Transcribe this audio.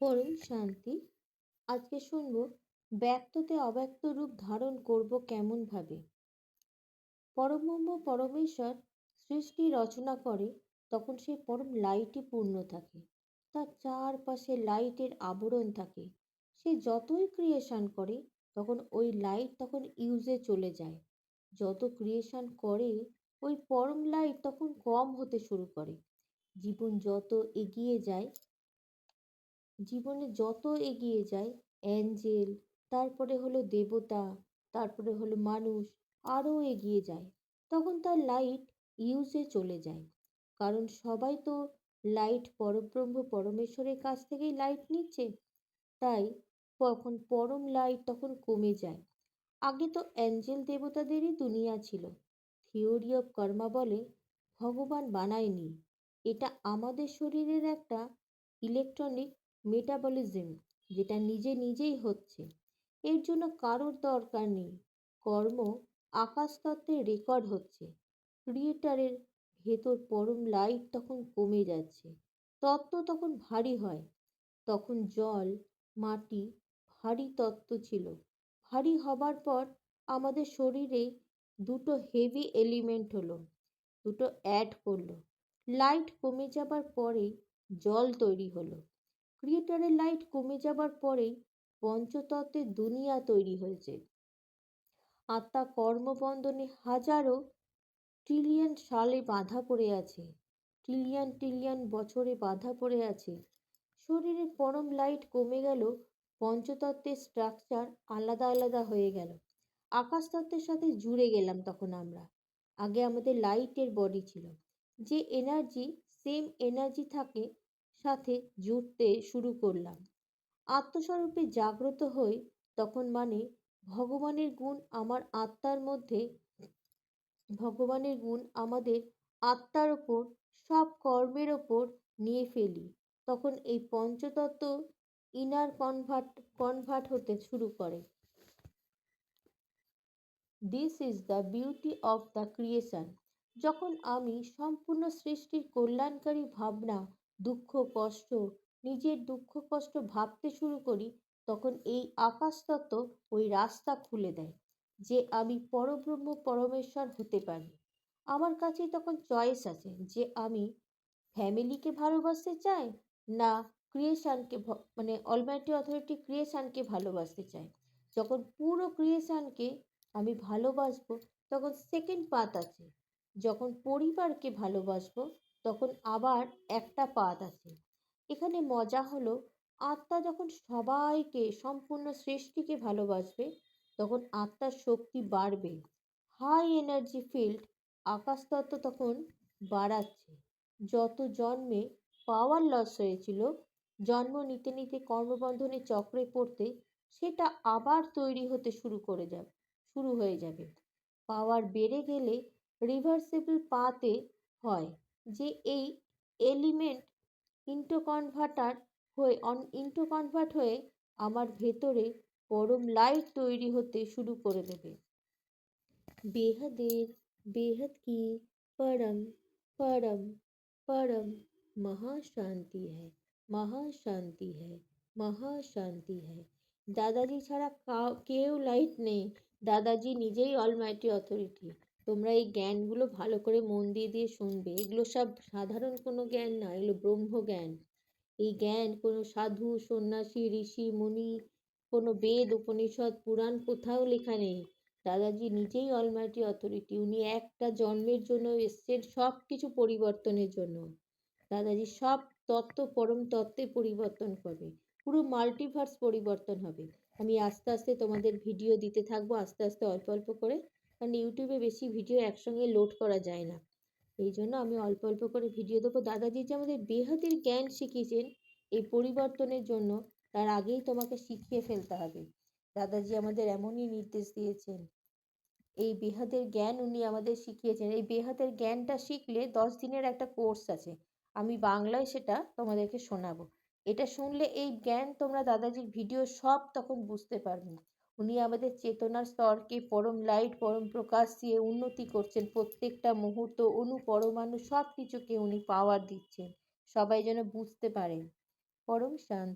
পরম শান্তি। আজকে শুনব ব্যক্ততে অব্যক্ত রূপ ধারণ করব কেমন ভাবে পরব্রহ্ম পরমেশ্বর সৃষ্টি রচনা করে, তখন সে পরম লাইটে পূর্ণ থাকে। তার চারপাশে লাইটের আবরণ থাকে। সে যতই ক্রিয়েশন করে, তখন ওই লাইট তখন ইউজে চলে যায়। যত ক্রিয়েশন করে, ওই পরম লাইট তখন কম হতে শুরু করে। জীবন যত এগিয়ে যায় জীবনে যত এগিয়ে যায় অ্যাঞ্জেল, তারপরে হলো দেবতা, তারপরে হলো মানুষ, আরও এগিয়ে যায় তখন তার লাইট ইউজে চলে যায়। কারণ সবাই তো লাইট পরব্রহ্ম পরমেশ্বরের কাছ থেকেই লাইট নিচ্ছে। তাই তখন পরম লাইট তখন কমে যায়। আগে তো অ্যাঞ্জেল দেবতাদেরই দুনিয়া ছিল। থিওরি অফ কর্মা বলে ভগবান বানায়নি। এটা আমাদের শরীরের একটা ইলেকট্রনিক মেটাবলিজম যেটা নিজে নিজেই হচ্ছে, এর জন্য কারোর দরকার নেই। কর্ম আকাশতত্ত্বে রেকর্ড হচ্ছে। ক্রিয়েটারের ভেতর পরম লাইট তখন কমে যাচ্ছে। তত্ত্ব তখন ভারী হয়। তখন জল, মাটি ভারী তত্ত্ব ছিল। ভারী হবার পর আমাদের শরীরে দুটো হেভি এলিমেন্ট হলো, দুটো অ্যাড করল। লাইট কমে যাবার পরে জল তৈরি হলো। ক্রিয়েটারের লাইট কমে যাবার পরেই পঞ্চতত্ত্বের দুনিয়া তৈরি হয়েছে। আত্মা কর্মবন্ধনে হাজারো ট্রিলিয়ন সালে বাধা পড়ে আছে। ট্রিলিয়ন ট্রিলিয়ন বছরে বাধা পড়ে আছে। শরীরের পরম লাইট কমে গেল, পঞ্চতত্ত্বের স্ট্রাকচার আলাদা আলাদা হয়ে গেল। আকাশতত্ত্বের সাথে জুড়ে গেলাম তখন আমরা। আগে আমাদের লাইটের বডি ছিল। যে এনার্জি সেম এনার্জি থাকে সাথে জুড়তে শুরু করলাম। আত্মস্বরূপে জাগ্রত হই তখন মানে ভগবানের গুণ আমার আত্মার মধ্যে, ভগবানের গুণ আমাদের আত্মার ওপর, সব কর্মের ওপর নিয়ে ফেলি। তখন এই পঞ্চতত্ত্ব ইনার কনভার্ট কনভার্ট হতে শুরু করে। This is the beauty of the creation যখন আমি সম্পূর্ণ সৃষ্টির কল্যাণকারী ভাবনা দুঃখ, কষ্ট, নিজের দুঃখ, কষ্ট ভাবতে শুরু করি, তখন এই আকাশতত্ত্ব ওই রাস্তা খুলে দেয় যে আমি পরব্রহ্ম, পরমেশ্বর হতে পারি। আমার কাছে তখন চয়েস আছে যে আমি ফ্যামিলিকে ভালোবাসতে চাই না ক্রিয়েশানকে মানে অলমাইটি অথরিটি ক্রিয়েশানকে ভালোবাসতে চাই। যখন পুরো ক্রিয়েশানকে আমি ভালোবাসবো, তখন সেকেন্ড পাত আছে। যখন পরিবারকে ভালোবাসবো তখন আবার একটা পাত আছে। এখানে মজা হলো, আত্মা যখন সবাইকে, সম্পূর্ণ সৃষ্টিকে ভালোবাসবে, তখন আত্মার শক্তি বাড়বে। হাই এনার্জি ফিল্ড আকাশতত্ত্ব তখন বাড়াচ্ছে। যত জন্মে পাওয়ার লস হয়েছিল, জন্ম নিতে নিতে কর্মবন্ধনের চক্রে পড়তে, সেটা আবার তৈরি হতে শুরু করে যাবে শুরু হয়ে যাবে। পাওয়ার বেড়ে গেলে রিভার্সেবল পাতে হয়। যে এই এলিমেন্ট ইন্টো কনভার্টার হয়ে অন ইন্টো কনভার্ট হয়ে আমার ভেতরে পরম লাইট তৈরি হতে শুরু করে দেবে বেহাদের बेहद की परम परम परम মহাশান্তি হ্যায় মহাশান্তি হ্যায় মহাশান্তি হ্যায় দাদাজি ছাড়া কেউ লাইট নেই দাদাজি নিজেই অলমাইটি অথরিটি তোমরা এই জ্ঞানগুলো ভালো করে মন দিয়ে দিয়ে শুনবে। এগুলো সব সাধারণ কোনো জ্ঞান না, এগুলো ব্রহ্ম জ্ঞান। এই জ্ঞান কোনো সাধু, সন্ন্যাসী, ঋষি, মুনি, কোনো বেদ, উপনিষদ, পুরাণ কোথাও লেখা নেই। দাদাজি নিজেই অলমাইটি অথরিটি উনি একটা জন্মের জন্য এসছেন সব কিছু পরিবর্তনের জন্য। দাদাজি সব তত্ত্ব, পরম তত্ত্বে পরিবর্তন করবে। পুরো মাল্টিভার্স পরিবর্তন হবে। আমি আস্তে আস্তে তোমাদের ভিডিও দিতে থাকব, আস্তে আস্তে অল্প অল্প করে। কারণ ইউটিউবে বেশি ভিডিও একসঙ্গে লোড করা যায় না। এই জন্য আমি অল্প অল্প করে ভিডিও দেবো। দাদাজি যে আমাদের বেহাদের জ্ঞান শিখিয়েছেন, এই পরিবর্তনের জন্য তার আগেই তোমাকে শিখিয়ে ফেলতে হবে। দাদাজি আমাদের এমনই নির্দেশ দিয়েছেন। এই বেহাদের জ্ঞান উনি আমাদের শিখিয়েছেন। এই বেহাতের জ্ঞানটা শিখলে দশ দিনের একটা কোর্স আছে। আমি বাংলায় সেটা তোমাদেরকে শোনাবো। এটা শুনলে এই জ্ঞান তোমরা দাদাজির ভিডিও সব তখন বুঝতে পারবে। উনি আমাদের চেতনার স্তরকে পরম লাইট পরম প্রকাশ দিয়ে উন্নতি করছেন। প্রত্যেকটা মুহূর্ত অনু পরমাণু সব কিছুকে উনি পাওয়ার দিচ্ছেন। সবাই যেন বুঝতে পারেন। পরম শান্ত।